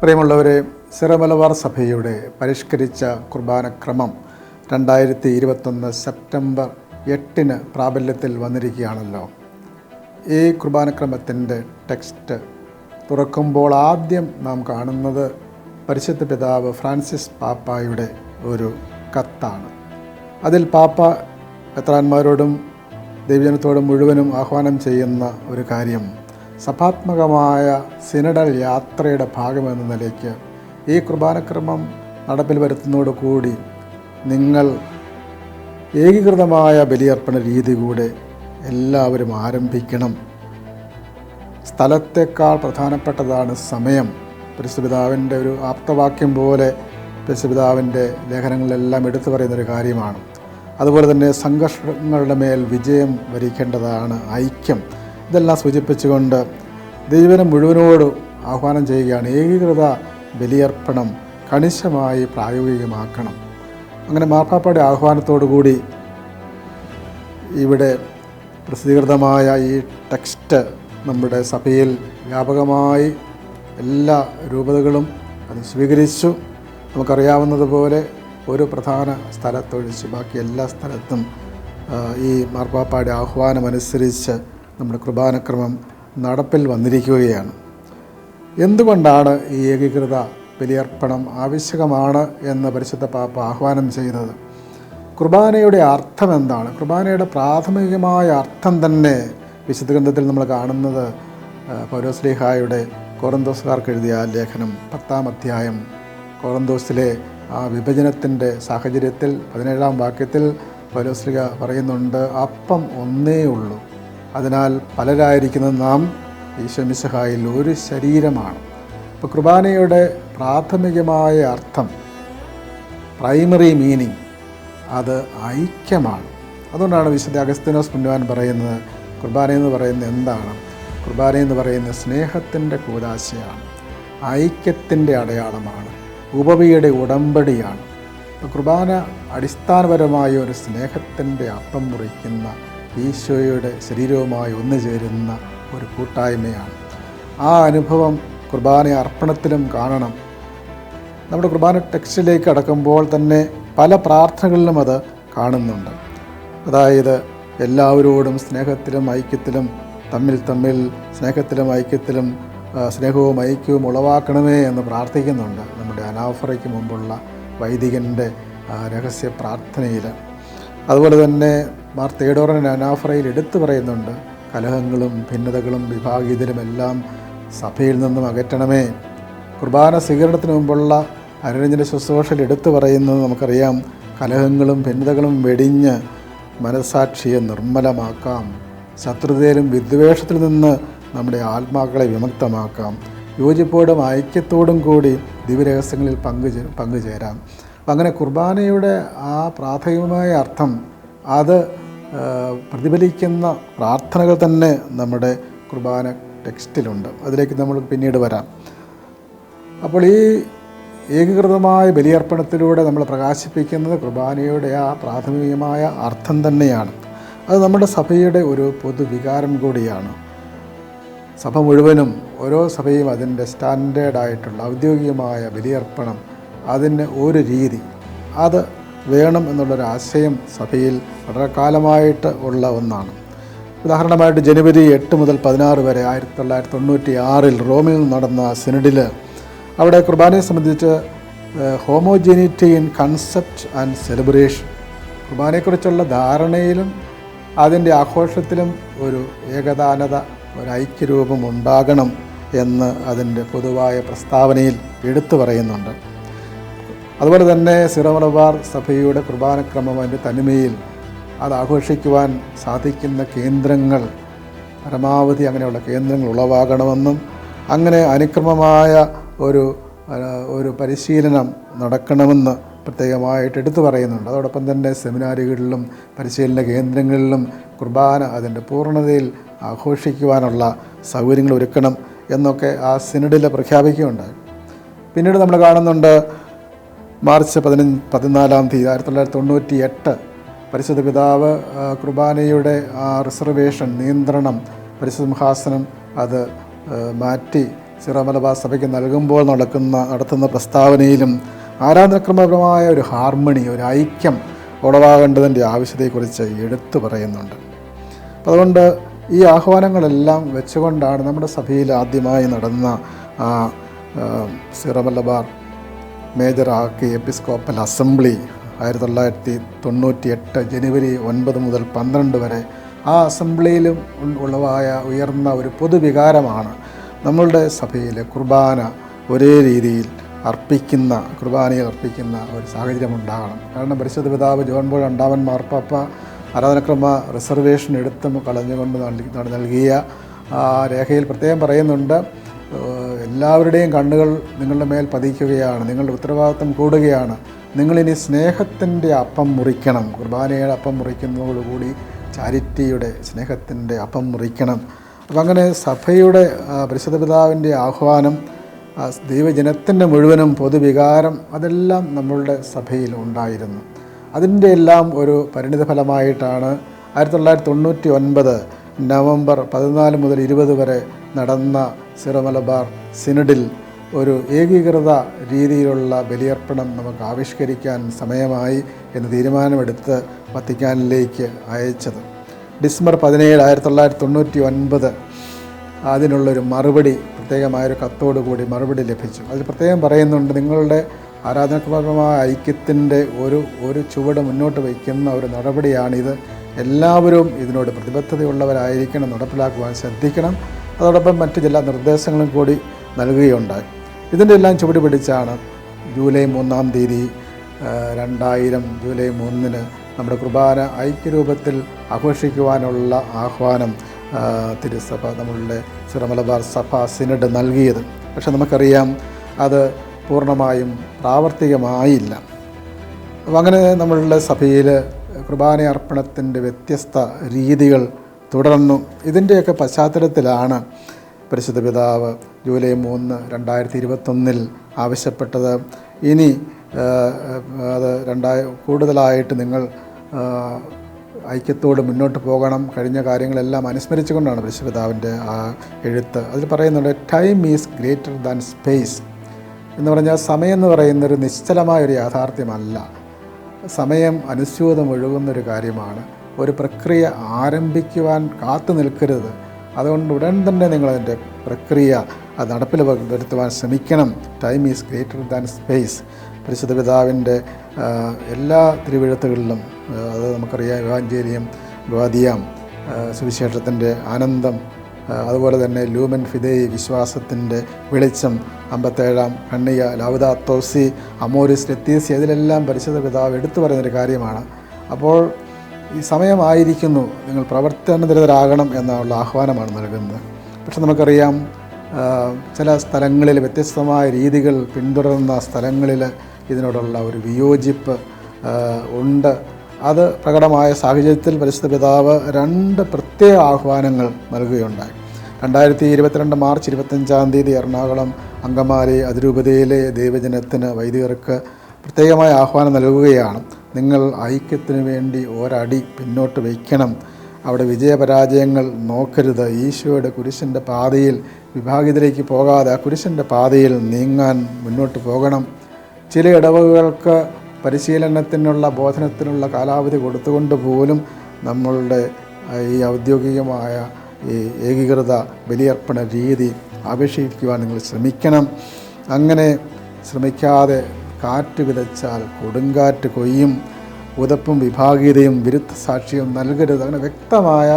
പ്രിയമുള്ളവരെ സിറമലബാർ സഭയുടെ പരിഷ്കരിച്ച കുർബാനക്രമം രണ്ടായിരത്തി ഇരുപത്തൊന്ന് സെപ്റ്റംബർ എട്ടിന് പ്രാബല്യത്തിൽ വന്നിരിക്കുകയാണല്ലോ. ഈ കുർബാനക്രമത്തിന്റെ ടെക്സ്റ്റ് തുറക്കുമ്പോൾ ആദ്യം നാം കാണുന്നത് പരിശുദ്ധ പിതാവ് ഫ്രാൻസിസ് പാപ്പായുടെ ഒരു കത്താണ്. അതിൽ പാപ്പ എത്രാന്മാരോടും ദൈവജനത്തോടും മുഴുവനും ആഹ്വാനം ചെയ്യുന്ന ഒരു കാര്യം സഭാത്മകമായ സിനഡൽ യാത്രയുടെ ഭാഗമെന്ന നിലയ്ക്ക് ഈ കുർബാനക്രമം നടപ്പിൽ വരുത്തുന്നതോടുകൂടി നിങ്ങൾ ഏകീകൃതമായ ബലിയർപ്പണ രീതി കൂടെ എല്ലാവരും ആരംഭിക്കണം. സ്ഥലത്തേക്കാൾ പ്രധാനപ്പെട്ടതാണ് സമയം. പരിശുപിതാവിന്റെ ഒരു ആപ്തവാക്യം പോലെ പരിശുപിതാവിന്റെ ലേഖനങ്ങളിലെല്ലാം എടുത്തു പറയുന്നൊരു കാര്യമാണ്. അതുപോലെ തന്നെ സംഘർഷങ്ങളുടെ മേൽ വിജയം വരിക്കേണ്ടതാണ് ഐക്യം. ഇതെല്ലാം സൂചിപ്പിച്ചുകൊണ്ട് ദൈവനം മുഴുവനോട് ആഹ്വാനം ചെയ്യുകയാണ്. ഏകീകൃത ബലിയർപ്പണം കണിശമായി പ്രായോഗികമാക്കണം. അങ്ങനെ മാർപ്പാപ്പയുടെ ആഹ്വാനത്തോടു കൂടി ഇവിടെ പ്രസിദ്ധീകൃതമായ ഈ ടെക്സ്റ്റ് നമ്മുടെ സഭയിൽ വ്യാപകമായി എല്ലാ രൂപതകളും അത് സ്വീകരിച്ചു. നമുക്കറിയാവുന്നതുപോലെ ഒരു പ്രധാന സ്ഥലത്തൊഴിച്ച് ബാക്കി എല്ലാ സ്ഥലത്തും ഈ മാർപ്പാപ്പയുടെ ആഹ്വാനമനുസരിച്ച് നമ്മുടെ കുർബാനക്രമം നടപ്പിൽ വന്നിരിക്കുകയാണ്. എന്തുകൊണ്ടാണ് ഈ ഏകീകൃത ബലിയർപ്പണം ആവശ്യകമാണ് എന്ന് പരിശുദ്ധ പാപ്പ ആഹ്വാനം ചെയ്തത്? കുർബാനയുടെ അർത്ഥം എന്താണ്? കുർബാനയുടെ പ്രാഥമികമായ അർത്ഥം തന്നെ വിശുദ്ധ ഗ്രന്ഥത്തിൽ നമ്മൾ കാണുന്നത് പൗരസ്ലിഹായുടെ കോറന്തോസുകാർക്ക് എഴുതിയ ലേഖനം പത്താം അധ്യായം. കോറന്തോസിലെ ആ വിഭജനത്തിന്റെ സാഹചര്യത്തിൽ പതിനേഴാം വാക്യത്തിൽ പൗരസ്ലിഹ പറയുന്നുണ്ട് അപ്പം ഒന്നേ ഉള്ളൂ. അതിനാൽ പലരായിരിക്കുന്ന നാം ഈശ്വമിസഹായിൽ ഒരു ശരീരമാണ്. അപ്പോൾ കുർബാനയുടെ പ്രാഥമികമായ അർത്ഥം പ്രൈമറി മീനിങ് അത് ഐക്യമാണ്. അതുകൊണ്ടാണ് വിശുദ്ധ അഗസ്തിനോസ് പുണ്യവാൻ പറയുന്നത് കുർബാന എന്ന് പറയുന്നത് എന്താണ്? കുർബാന എന്ന് പറയുന്നത് സ്നേഹത്തിന്റെ കൂതാശയാണ് ഐക്യത്തിന്റെ അടയാളമാണ് ഉപവിയുടെ ഉടമ്പടിയാണ്. കുർബാന അടിസ്ഥാനപരമായ ഒരു സ്നേഹത്തിന്റെ അപ്പം മുറിക്കുന്ന ഈശോയുടെ ശരീരവുമായി ഒന്നുചേരുന്ന ഒരു കൂട്ടായ്മയാണ്. ആ അനുഭവം കുർബാന അർപ്പണത്തിലും കാണണം. നമ്മുടെ കുർബാന ടെക്സ്റ്റിലേക്ക് അടക്കുമ്പോൾ തന്നെ പല പ്രാർത്ഥനകളിലും അത് കാണുന്നുണ്ട്. അതായത് എല്ലാവരോടും സ്നേഹത്തിലും ഐക്യത്തിലും തമ്മിൽ തമ്മിൽ സ്നേഹത്തിലും ഐക്യത്തിലും സ്നേഹവും ഐക്യവും ഉളവാക്കണമേ എന്ന് പ്രാർത്ഥിക്കുന്നുണ്ട് നമ്മുടെ അനാഫറയ്ക്ക് മുമ്പുള്ള വൈദികന്റെ രഹസ്യ പ്രാർത്ഥനയിൽ അതുപോലെ തന്നെ മാർ തേടോറൻ അനാഫ്രയിൽ എടുത്തു പറയുന്നുണ്ട്. കലഹങ്ങളും ഭിന്നതകളും വിഭാഗീയതലും എല്ലാം സഭയിൽ നിന്നും അകറ്റണമേ. കുർബാന സ്വീകരണത്തിന് മുമ്പുള്ള അനുരഞ്ജന ശുശ്രൂഷയിൽ എടുത്തു പറയുന്നത് നമുക്കറിയാം. കലഹങ്ങളും ഭിന്നതകളും വെടിഞ്ഞ് മനസാക്ഷിയെ നിർമ്മലമാക്കാം. ശത്രുതയിലും വിദ്വേഷത്തിൽ നിന്ന് നമ്മുടെ ആത്മാക്കളെ വിമുക്തമാക്കാം. യോജിപ്പോടും ഐക്യത്തോടും കൂടി ദിവ്യരഹസ്യങ്ങളിൽ പങ്കു പങ്കുചേരാം. അങ്ങനെ കുർബാനയുടെ ആ പ്രാഥമികമായ അർത്ഥം അത് പ്രതിഫലിക്കുന്ന പ്രാർത്ഥനകൾ തന്നെ നമ്മുടെ കുർബാന ടെക്സ്റ്റിലുണ്ട്. അതിലേക്ക് നമ്മൾ പിന്നീട് വരാം. അപ്പോൾ ഈ ഏകീകൃതമായ ബലിയർപ്പണത്തിലൂടെ നമ്മൾ പ്രകാശിപ്പിക്കുന്നത് കുർബാനയുടെ ആ പ്രാഥമികമായ അർത്ഥം തന്നെയാണ്. അത് നമ്മുടെ സഭയുടെ ഒരു പൊതുവികാരം കൂടിയാണ്. സഭ മുഴുവനും ഓരോ സഭയും അതിന്റെ സ്റ്റാൻഡേർഡായിട്ടുള്ള ഔദ്യോഗികമായ ബലിയർപ്പണം അതിന് ഒരു രീതി. അത് വേണം എന്നുള്ളൊരാശയം സഭയിൽ വളരെ കാലമായിട്ട് ഉള്ള ഒന്നാണ്. ഉദാഹരണമായിട്ട് ജനുവരി എട്ട് മുതൽ പതിനാറ് വരെ ആയിരത്തി തൊള്ളായിരത്തി തൊണ്ണൂറ്റി ആറിൽ റോമിൽ നടന്ന സിനഡിൽ അവിടെ കുർബാനയെ സംബന്ധിച്ച് homogeneity in concept and celebration കുർബാനയെക്കുറിച്ചുള്ള ധാരണയിലും അതിന്റെ ആഘോഷത്തിലും ഒരു ഏകതാനത ഒരു ഐക്യരൂപം ഉണ്ടാകണം എന്ന് അതിന്റെ പൊതുവായ പ്രസ്താവനയിൽ എടുത്തു പറയുന്നുണ്ട്. അതുപോലെ തന്നെ സിറമലബാർ സഭയുടെ കുർബാനക്രമം അതിന്റെ തനിമയിൽ അത് ആഘോഷിക്കുവാൻ സാധിക്കുന്ന കേന്ദ്രങ്ങൾ പരമാവധി അങ്ങനെയുള്ള കേന്ദ്രങ്ങൾ ഉളവാകണമെന്നും അങ്ങനെ അനുക്രമമായ ഒരു ഒരു പരിശീലനം നടക്കണമെന്ന് പ്രത്യേകമായിട്ട് എടുത്തു പറയുന്നുണ്ട്. അതോടൊപ്പം തന്നെ സെമിനാറുകളിലും പരിശീലന കേന്ദ്രങ്ങളിലും കുർബാന അതിന്റെ പൂർണതയിൽ ആഘോഷിക്കുവാനുള്ള സൗകര്യങ്ങൾ ഒരുക്കണം എന്നൊക്കെ ആ സിനഡിൽ പ്രഖ്യാപിക്കുകയുണ്ടായി. പിന്നീട് നമ്മൾ കാണുന്നുണ്ട് മാർച്ച് പതിനഞ്ച് പതിനാലാം തീയതി ആയിരത്തി തൊള്ളായിരത്തി തൊണ്ണൂറ്റി എട്ട് പരിശുദ്ധ പിതാവ് കുർബാനയുടെ റിസർവേഷൻ നിയന്ത്രണം പരിശുദ്ധ സിംഹാസനം അത് മാറ്റി സിറമലബാർ സഭയ്ക്ക് നൽകുമ്പോൾ നടക്കുന്ന നടത്തുന്ന പ്രസ്താവനയിലും ആരാധനക്രമപരമായ ഒരു ഹാർമണി ഒരു ഐക്യം ഉളവാകേണ്ടതിന്റെ ആവശ്യത്തെക്കുറിച്ച് എടുത്തു പറയുന്നുണ്ട്. അതുകൊണ്ട് ഈ ആഹ്വാനങ്ങളെല്ലാം വെച്ചുകൊണ്ടാണ് നമ്മുടെ സഭയിൽ ആദ്യമായി നടന്ന ആ Syro Malabar major archiepiscopal assembly ആയിരത്തി തൊള്ളായിരത്തി തൊണ്ണൂറ്റി എട്ട് ജനുവരി ഒൻപത് മുതൽ പന്ത്രണ്ട് വരെ. ആ അസംബ്ലിയിലും ഉളവായ ഉയർന്ന ഒരു പൊതുവികാരമാണ് നമ്മളുടെ സഭയിലെ കുർബാന ഒരേ രീതിയിൽ അർപ്പിക്കുന്ന കുർബാനയിൽ അർപ്പിക്കുന്ന ഒരു സാഹചര്യം ഉണ്ടാകണം കാരണം പരിശുദ്ധ പിതാവ് ജോൺ ബോൾ രണ്ടാമൻ മാർപ്പാപ്പ ആരാധനക്രമ റിസർവേഷൻ എടുത്തും കളഞ്ഞുകൊണ്ട് നൽകി നൽകിയ ആ രേഖയിൽ പ്രത്യേകം പറയുന്നുണ്ട്. എല്ലാവരുടെയും കണ്ണുകൾ നിങ്ങളുടെ മേൽ പതിക്കുകയാണ് നിങ്ങളുടെ ഉത്തരവാദിത്വം കൂടുകയാണ്. നിങ്ങളിനി സ്നേഹത്തിന്റെ അപ്പം മുറിക്കണം. കുർബാനയുടെ അപ്പം മുറിക്കുന്നതോടുകൂടി ചാരിറ്റിയുടെ സ്നേഹത്തിന്റെ അപ്പം മുറിക്കണം. അപ്പം അങ്ങനെ സഭയുടെ പരിശുദ്ധ പിതാവിന്റെ ആഹ്വാനം ദൈവജനത്തിന്റെ മുഴുവനും പൊതുവികാരം അതെല്ലാം നമ്മളുടെ സഭയിൽ ഉണ്ടായിരുന്നു. അതിന്റെ എല്ലാം ഒരു പരിണിത ഫലമായിട്ടാണ് ആയിരത്തി തൊള്ളായിരത്തി തൊണ്ണൂറ്റി ഒൻപത് നവംബർ പതിനാല് മുതൽ ഇരുപത് വരെ നടന്ന സിറമലബാർ സിനഡിൽ ഒരു ഏകീകൃത രീതിയിലുള്ള ബലിയർപ്പണം നമുക്ക് ആവിഷ്കരിക്കാൻ സമയമായി എന്ന് തീരുമാനമെടുത്ത് വത്തിക്കാനിലേക്ക് അയച്ചത്. ഡിസംബർ പതിനേഴ് ആയിരത്തി തൊള്ളായിരത്തി തൊണ്ണൂറ്റി ഒൻപത് അതിനുള്ളൊരു മറുപടി പ്രത്യേകമായൊരു കത്തോടുകൂടി മറുപടി ലഭിച്ചു. അതിൽ പ്രത്യേകം പറയുന്നുണ്ട് നിങ്ങളുടെ ആരാധനാത്മകമായ ഐക്യത്തിന്റെ ഒരു ഒരു ചുവട് മുന്നോട്ട് വയ്ക്കുന്ന ഒരു നടപടിയാണിത്. എല്ലാവരും ഇതിനോട് പ്രതിബദ്ധതയുള്ളവരായിരിക്കണം നടപ്പിലാക്കുവാൻ ശ്രദ്ധിക്കണം. അതോടൊപ്പം മറ്റ് ചില നിർദ്ദേശങ്ങളും കൂടി നൽകുകയുണ്ടായി. ഇതിന്റെ എല്ലാം ചുവട് പിടിച്ചാണ് ജൂലൈ മൂന്നാം തീയതി രണ്ടായിരം ജൂലൈ മൂന്നിന് നമ്മുടെ കുർബാന ഐക്യരൂപത്തിൽ ആഘോഷിക്കുവാനുള്ള ആഹ്വാനം തിരുസഭ നമ്മളുടെ ശ്രീമലബാർ സഭ സിനഡ് നൽകിയത്. പക്ഷെ നമുക്കറിയാം അത് പൂർണമായും പ്രാവർത്തികമായില്ല. അപ്പോൾ അങ്ങനെ നമ്മളുടെ സഭയിൽ കുർബാന അർപ്പണത്തിന്റെ വ്യത്യസ്ത രീതികൾ തുടർന്നു ഇതിന്റെയൊക്കെ പശ്ചാത്തലത്തിലാണ് പരിശുദ്ധ പിതാവ് ജൂലൈ മൂന്ന് രണ്ടായിരത്തി ഇരുപത്തൊന്നിൽ ആവശ്യപ്പെട്ടത്. ഇനി അത് രണ്ടായി കൂടുതലായിട്ട് നിങ്ങൾ ഐക്യത്തോട് മുന്നോട്ട് പോകണം. കഴിഞ്ഞ കാര്യങ്ങളെല്ലാം അനുസ്മരിച്ചുകൊണ്ടാണ് പരിശുദ്ധ പിതാവിന്റെ ആ എഴുത്ത്. അതിൽ പറയുന്നുണ്ട് time is greater than space എന്ന് പറഞ്ഞാൽ സമയം എന്ന് പറയുന്നൊരു നിശ്ചലമായ ഒരു യാഥാർത്ഥ്യമല്ല. സമയം അനുസ്യൂതം ഒഴുകുന്നൊരു കാര്യമാണ്. ഒരു പ്രക്രിയ ആരംഭിക്കുവാൻ കാത്തു നിൽക്കരുത്. അതുകൊണ്ട് ഉടൻ തന്നെ നിങ്ങളതിന്റെ പ്രക്രിയ അത് നടപ്പിൽ വരുത്തുവാൻ ശ്രമിക്കണം. Time is greater than space പരിശുദ്ധ പിതാവിന്റെ എല്ലാ തിരുവഴുത്തുകളിലും അത് നമുക്കറിയാം ഇവാഞ്ചേരിയം ഗോദിയാം സുവിശേഷത്തിന്റെ ആനന്ദം അതുപോലെ തന്നെ ലൂമൻ ഫിദേ വിശ്വാസത്തിന്റെ വെളിച്ചം അമ്പത്തേഴാം കണ്ണിയ തോസി അമോരിസ് ലത്തീസ് അതിലെല്ലാം പരിശുദ്ധ പിതാവ് എടുത്തു പറയുന്നൊരു കാര്യമാണ്. അപ്പോൾ ഈ സമയമായിരിക്കുന്നു. നിങ്ങൾ പ്രവർത്തനനിരതരാകണം എന്നുള്ള ആഹ്വാനമാണ് നൽകുന്നത്. പക്ഷെ നമുക്കറിയാം ചില സ്ഥലങ്ങളിൽ വ്യത്യസ്തമായ രീതികൾ പിന്തുടരുന്ന സ്ഥലങ്ങളിൽ ഇതിനോടുള്ള ഒരു വിയോജിപ്പ് ഉണ്ട്. അത് പ്രകടമായ സാഹചര്യത്തിൽ പരിശുദ്ധ പിതാവ് രണ്ട് പ്രത്യേക ആഹ്വാനങ്ങൾ നൽകുകയുണ്ടായി. രണ്ടായിരത്തി ഇരുപത്തിരണ്ട് മാർച്ച് ഇരുപത്തഞ്ചാം തീയതി എറണാകുളം അങ്കമാലി അതിരൂപതയിലെ ദൈവജനത്തിന് വൈദികർക്ക് പ്രത്യേകമായ ആഹ്വാനം നൽകുകയാണ്. നിങ്ങൾ ഐക്യത്തിനു വേണ്ടി ഒരടി പിന്നോട്ട് വയ്ക്കണം. അവിടെ വിജയപരാജയങ്ങൾ നോക്കരുത്. ഈശോയുടെ കുരിശിന്റെ പാതയിൽ വിഭാഗിതരേക്ക് പോകാതെ ആ കുരിശിന്റെ പാതയിൽ നീങ്ങാൻ മുന്നോട്ട് പോകണം. ചില ഇടവകകൾക്ക് പരിശീലനത്തിനുള്ള ബോധനത്തിനുള്ള കാലാവധി കൊടുത്തുകൊണ്ട് പോലും നമ്മളുടെ ഈ ഔദ്യോഗികമായ ഈ ഏകീകൃത ബലിയർപ്പണ രീതി ആപേക്ഷിക്കുവാൻ നിങ്ങൾ ശ്രമിക്കണം. അങ്ങനെ ശ്രമിക്കാതെ കാറ്റ് വിതച്ചാൽ കൊടുങ്കാറ്റ് കൊയ്യും. ഉതപ്പും വിഭാഗീയതയും വിരുദ്ധ സാക്ഷിയും നൽകരുത്. അങ്ങനെ വ്യക്തമായ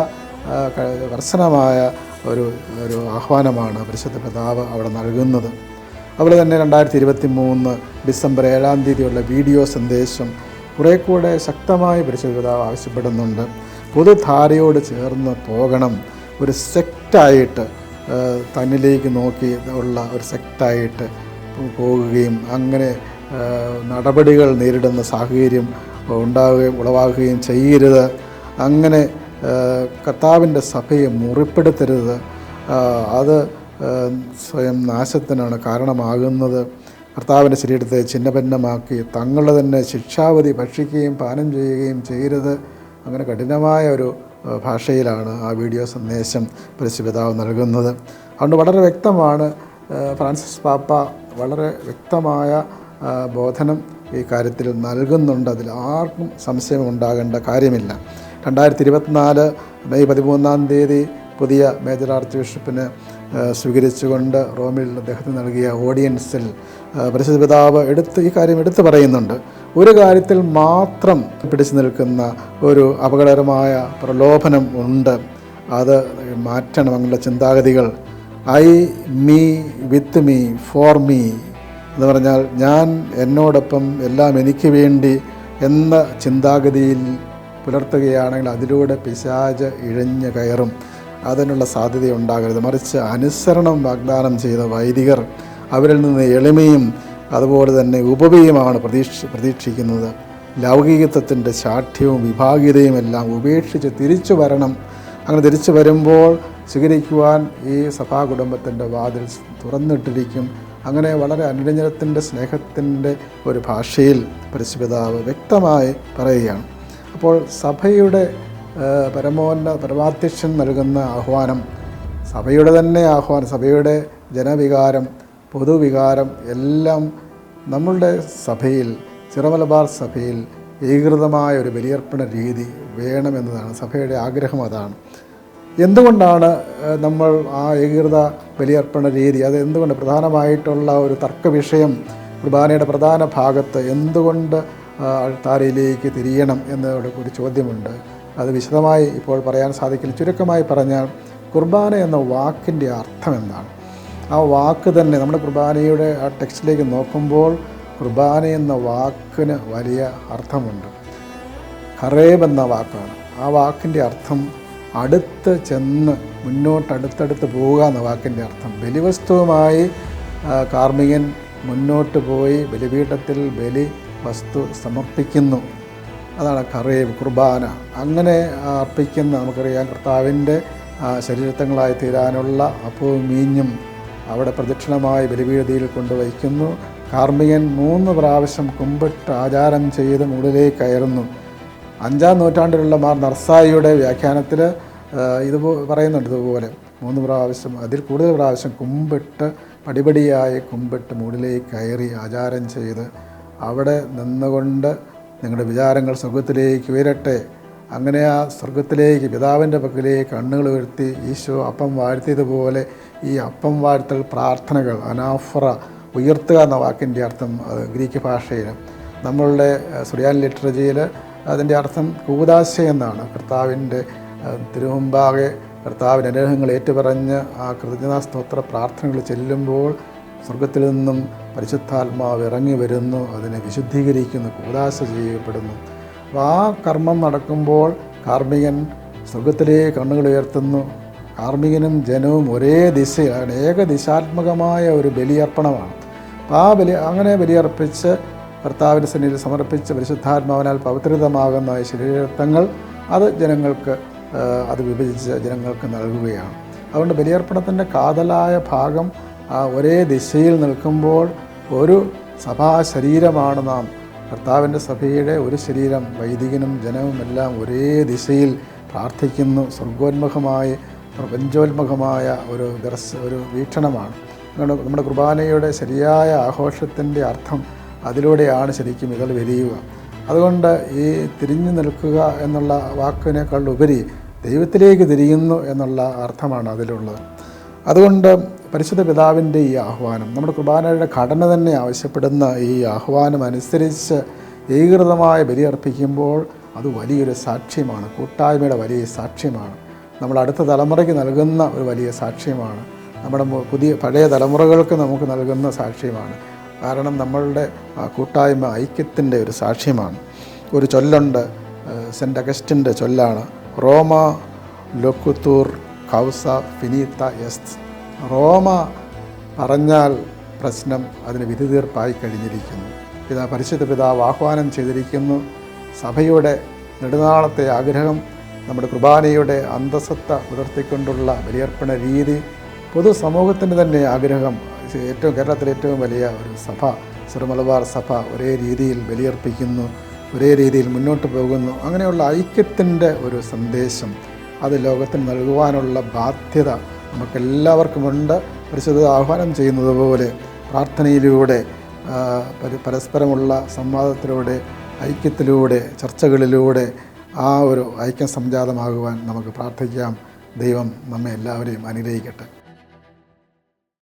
കർശനമായ ഒരു ഒരു ആഹ്വാനമാണ് പരിശുദ്ധ പിതാവ് അവിടെ നൽകുന്നത്. അതുപോലെ തന്നെ രണ്ടായിരത്തി ഇരുപത്തി മൂന്ന് ഡിസംബർ ഏഴാം തീയതിയുള്ള വീഡിയോ സന്ദേശം കുറേ കൂടെ ശക്തമായി പരിശുദ്ധ പിതാവ് ആവശ്യപ്പെടുന്നുണ്ട്. പൊതുധാരയോട് ചേർന്ന് പോകണം. ഒരു സെക്റ്റായിട്ട് തന്നിലേക്ക് നോക്കി ഉള്ള ഒരു സെക്റ്റായിട്ട് പോകുകയും അങ്ങനെ നടപടികൾ നേരിടുന്ന സാഹചര്യം ഉണ്ടാവുകയും ഉളവാകുകയും ചെയ്യരുത്. അങ്ങനെ കർത്താവിന്റെ സഭയെ മുറിപ്പെടുത്തരുത്. അത് സ്വയം നാശത്തിനാണ് കാരണമാകുന്നത്. കർത്താവിന്റെ ശരീരത്തെ ചിഹ്നഭിന്നമാക്കി തങ്ങളുടെ തന്നെ ശിക്ഷാവധി ഭക്ഷിക്കുകയും പാനം ചെയ്യുകയും ചെയ്യരുത്. അങ്ങനെ കഠിനമായ ഒരു ഭാഷയിലാണ് ആ വീഡിയോ സന്ദേശം പരിശുപിതാവ് നൽകുന്നത്. അതുകൊണ്ട് വളരെ വ്യക്തമാണ് ഫ്രാൻസിസ് പാപ്പ വളരെ വ്യക്തമായ ബോധനം ഈ കാര്യത്തിൽ നൽകുന്നുണ്ട്. അതിൽ ആർക്കും സംശയം ഉണ്ടാകേണ്ട കാര്യമില്ല. രണ്ടായിരത്തി ഇരുപത്തിനാല് മെയ് പതിമൂന്നാം തീയതി പുതിയ മേജർ ആർച്ച് ബിഷപ്പിന് സ്വീകരിച്ചുകൊണ്ട് റോമിൽ അദ്ദേഹത്തിന് നൽകിയ ഓഡിയൻസിൽ പരിശുദ്ധ പിതാവ് എടുത്ത് ഈ കാര്യം എടുത്തു പറയുന്നുണ്ട്. ഒരു കാര്യത്തിൽ മാത്രം പിടിച്ചു നിൽക്കുന്ന ഒരു അപകടകരമായ പ്രലോഭനം ഉണ്ട്. അത് മാറ്റണം അങ്ങനെയുള്ള ചിന്താഗതികൾ. I me with me for me എന്ന് പറഞ്ഞാൽ ഞാൻ എന്നോടൊപ്പം എല്ലാം എനിക്ക് വേണ്ടി എന്ന ചിന്താഗതിയിൽ പുലർത്തുകയാണെങ്കിൽ അതിലൂടെ പിശാച് ഇഴഞ്ഞു കയറും. അതിനുള്ള സാധ്യത ഉണ്ടാകരുത് മറിച്ച് അനുസരണം വാഗ്ദാനം ചെയ്ത വൈദികർ അവരിൽ നിന്ന് എളിമയും അതുപോലെ തന്നെ ഉപവീയമാണ് പ്രതീക്ഷ പ്രതീക്ഷിക്കുന്നത്. ലൗകികത്വത്തിന്റെ ശാഠ്യവും വിഭാഗീയതയും എല്ലാം ഉപേക്ഷിച്ച് തിരിച്ചു വരണം. അങ്ങനെ തിരിച്ചു വരുമ്പോൾ സ്വീകരിക്കുവാൻ ഈ സഭാ കുടുംബത്തിന്റെ വാതിൽ തുറന്നിട്ടിരിക്കും. അങ്ങനെ വളരെ അനുരഞ്ജനത്തിന്റെ സ്നേഹത്തിന്റെ ഒരു ഭാഷയിൽ പരിശുപിതാവ് വ്യക്തമായി പറയുകയാണ്. അപ്പോൾ സഭയുടെ പരമോന്ന പരമാധ്യക്ഷൻ നൽകുന്ന ആഹ്വാനം സഭയുടെ തന്നെ ആഹ്വാനം സഭയുടെ ജനവികാരം പൊതുവികാരം എല്ലാം നമ്മളുടെ സഭയിൽ ചിറമലബാർ സഭയിൽ ഏകൃതമായ ഒരു ബലിയർപ്പണ രീതി വേണമെന്നതാണ് സഭയുടെ ആഗ്രഹം അതാണ്. എന്തുകൊണ്ടാണ് നമ്മൾ ആ ഏകീകൃത ബലിയർപ്പണ രീതി അത് എന്തുകൊണ്ട് പ്രധാനമായിട്ടുള്ള ഒരു തർക്ക വിഷയം കുർബാനയുടെ പ്രധാന ഭാഗത്ത് എന്തുകൊണ്ട് താരയിലേക്ക് തിരിയണം എന്നതോടെ ഒരു ചോദ്യമുണ്ട്. അത് വിശദമായി ഇപ്പോൾ പറയാൻ സാധിക്കില്ല. ചുരുക്കമായി പറഞ്ഞാൽ കുർബാന എന്ന വാക്കിന്റെ അർത്ഥം എന്താണ്? ആ വാക്ക് തന്നെ നമ്മുടെ കുർബാനയുടെ ആ ടെക്സ്റ്റിലേക്ക് നോക്കുമ്പോൾ കുർബാന എന്ന വാക്കിന് വലിയ അർത്ഥമുണ്ട്. ഖറേബ് എന്ന വാക്കാണ്. ആ വാക്കിന്റെ അർത്ഥം അടുത്ത് ചെന്ന് മുന്നോട്ട് അടുത്തടുത്ത് പോവുക എന്ന വാക്കിന്റെ അർത്ഥം. ബലിവസ്തുവുമായി കാർമികൻ മുന്നോട്ട് പോയി ബലിപീഠത്തിൽ ബലി വസ്തു സമർപ്പിക്കുന്നു. അതാണ് കറേവ് കുർബാന. അങ്ങനെ അർപ്പിക്കുന്ന നമുക്കറിയാം കർത്താവിന്റെ ശരീരത്വങ്ങളായി തീരാനുള്ള അപ്പവും മീഞ്ഞും അവിടെ പ്രദക്ഷിണമായി ബലിപീഠതയിൽ കൊണ്ടുവയ്ക്കുന്നു. കാർമികൻ മൂന്ന് പ്രാവശ്യം കുമ്പിട്ട് ആചാരം ചെയ്ത് മുകളിലേക്ക് കയറുന്നു. അഞ്ചാം നൂറ്റാണ്ടിലുള്ള മാർ നർസായിയുടെ വ്യാഖ്യാനത്തിൽ ഇത് പറയുന്നുണ്ട് ഇതുപോലെ. മൂന്ന് പ്രാവശ്യം അതിൽ കൂടുതൽ പ്രാവശ്യം കുമ്പിട്ട് പടിപടിയായി കുമ്പിട്ട് മുകളിലേക്ക് കയറി ആചാരം ചെയ്ത് അവിടെ നിന്നുകൊണ്ട് നിങ്ങളുടെ വിചാരങ്ങൾ സ്വർഗത്തിലേക്ക് ഉയരട്ടെ. അങ്ങനെ ആ സ്വർഗത്തിലേക്ക് പിതാവിന്റെ പക്കലേക്ക് കണ്ണുകൾ ഉയർത്തി ഈശോ അപ്പം വാഴ്ത്തിയതുപോലെ ഈ അപ്പം വാഴ്ത്തൽ പ്രാർത്ഥനകൾ അനാഫറ ഉയർത്തുക എന്ന വാക്കിന്റെ അർത്ഥം ഗ്രീക്ക് ഭാഷയിൽ. നമ്മളുടെ സുറിയാൻ ലിറ്ററജിയിൽ അതിന്റെ അർത്ഥം കൂതാശ എന്നാണ്. കർത്താവിന്റെ തിരുമുമ്പാകെ കർത്താവിന്റെ അനുഗ്രഹങ്ങൾ ഏറ്റുപറഞ്ഞ് ആ കൃതജ്ഞതാ സ്തോത്ര പ്രാർത്ഥനകൾ ചെല്ലുമ്പോൾ സ്വർഗത്തിൽ നിന്നും പരിശുദ്ധാത്മാവ് ഇറങ്ങി വരുന്നു അതിനെ വിശുദ്ധീകരിക്കുന്നു കൂതാശ ചെയ്യപ്പെടുന്നു. അപ്പോൾ ആ കർമ്മം നടക്കുമ്പോൾ കാർമികൻ സ്വർഗത്തിലേ കണ്ണുകൾ ഉയർത്തുന്നു. കാർമികനും ജനവും ഒരേ ദിശയിലാണ് ഏകദിശാത്മകമായ ഒരു ബലിയർപ്പണമാണ്. അപ്പോൾ ആ ബലി അങ്ങനെ ബലിയർപ്പിച്ച് കർത്താവിന്റെ സന്നിധിയിൽ സമർപ്പിച്ച് പരിശുദ്ധാത്മാവിനാൽ പവിത്രിതമാകുന്ന ശരീരത്വങ്ങൾ അത് ജനങ്ങൾക്ക് അത് വിഭജിച്ച് ജനങ്ങൾക്ക് നൽകുകയാണ്. അതുകൊണ്ട് ബലിയർപ്പണത്തിന്റെ കാതലായ ഭാഗം ഒരേ ദിശയിൽ നിൽക്കുമ്പോൾ ഒരു സഭാ ശരീരമാണ് നാം. കർത്താവിന്റെ സഭയുടെ ഒരു ശരീരം വൈദികനും ജനവും എല്ലാം ഒരേ ദിശയിൽ പ്രാർത്ഥിക്കുന്നു. സ്വർഗോന്മുഖമായി പ്രപഞ്ചോന്മുഖമായ ഒരു ദർശ ഒരു വീക്ഷണമാണ്. നമ്മുടെ കുർബാനയുടെ ശരിയായ ആഘോഷത്തിന്റെ അർത്ഥം അതിലൂടെയാണ് ശരിക്കും ഇതൾ വിരിയുക. അതുകൊണ്ട് ഈ തിരിഞ്ഞു നിൽക്കുക എന്നുള്ള വാക്കിനേക്കാൾ ഉപരി ദൈവത്തിലേക്ക് തിരിയുന്നു എന്നുള്ള അർത്ഥമാണ് അതിലുള്ളത്. അതുകൊണ്ട് പരിശുദ്ധ പിതാവിന്റെ ഈ ആഹ്വാനം നമ്മുടെ കുർബാനയുടെ ഘടന തന്നെ ആവശ്യപ്പെടുന്ന ഈ ആഹ്വാനം അനുസരിച്ച് ഏകീകൃതമായ ബലി അർപ്പിക്കുമ്പോൾ അത് വലിയൊരു സാക്ഷ്യമാണ് കൂട്ടായ്മയുടെ വലിയ സാക്ഷ്യമാണ്. നമ്മൾ അടുത്ത തലമുറയ്ക്ക് നൽകുന്ന ഒരു വലിയ സാക്ഷ്യമാണ്. നമ്മുടെ പുതിയ പഴയ തലമുറകൾക്ക് നമുക്ക് നൽകുന്ന സാക്ഷ്യമാണ്. കാരണം നമ്മളുടെ കൂട്ടായ്മ ഐക്യത്തിന്റെ ഒരു സാക്ഷ്യമാണ്. ഒരു ചൊല്ലുണ്ട് സെന്റ് അഗസ്റ്റിന്റെ ചൊല്ലാണ്. റോമ ലൊക്കുത്തൂർ കൗസ ഫിനീത്ത എസ്. റോമ പറഞ്ഞാൽ പ്രശ്നം അതിന് വിധി തീർപ്പായി കഴിഞ്ഞിരിക്കുന്നു. പിതാ പരിശുദ്ധ പിതാവ് ആഹ്വാനം ചെയ്തിരിക്കുന്നു. സഭയുടെ നെടുനാളത്തെ ആഗ്രഹം നമ്മുടെ കുർബാനയുടെ അന്തസത്ത പുലർത്തിക്കൊണ്ടുള്ള ബലിയർപ്പണ രീതി പൊതുസമൂഹത്തിന്റെ തന്നെ ആഗ്രഹം. ഏറ്റവും കേരളത്തിലെ ഏറ്റവും വലിയ ഒരു സഭ സിറുമലബാർ സഭ ഒരേ രീതിയിൽ ബലിയർപ്പിക്കുന്നു ഒരേ രീതിയിൽ മുന്നോട്ട് പോകുന്നു. അങ്ങനെയുള്ള ഐക്യത്തിന്റെ ഒരു സന്ദേശം അത് ലോകത്തിന് നൽകുവാനുള്ള ബാധ്യത നമുക്കെല്ലാവർക്കുമുണ്ട് പരിശുദ്ധ ആഹ്വാനം ചെയ്യുന്നത് പോലെ പ്രാർത്ഥനയിലൂടെ പരസ്പരമുള്ള സംവാദത്തിലൂടെ ഐക്യത്തിലൂടെ ചർച്ചകളിലൂടെ ആ ഒരു ഐക്യം സംജാതമാകുവാൻ നമുക്ക് പ്രാർത്ഥിക്കാം. ദൈവം നമ്മെ എല്ലാവരെയും അനുഗ്രഹിക്കട്ടെ.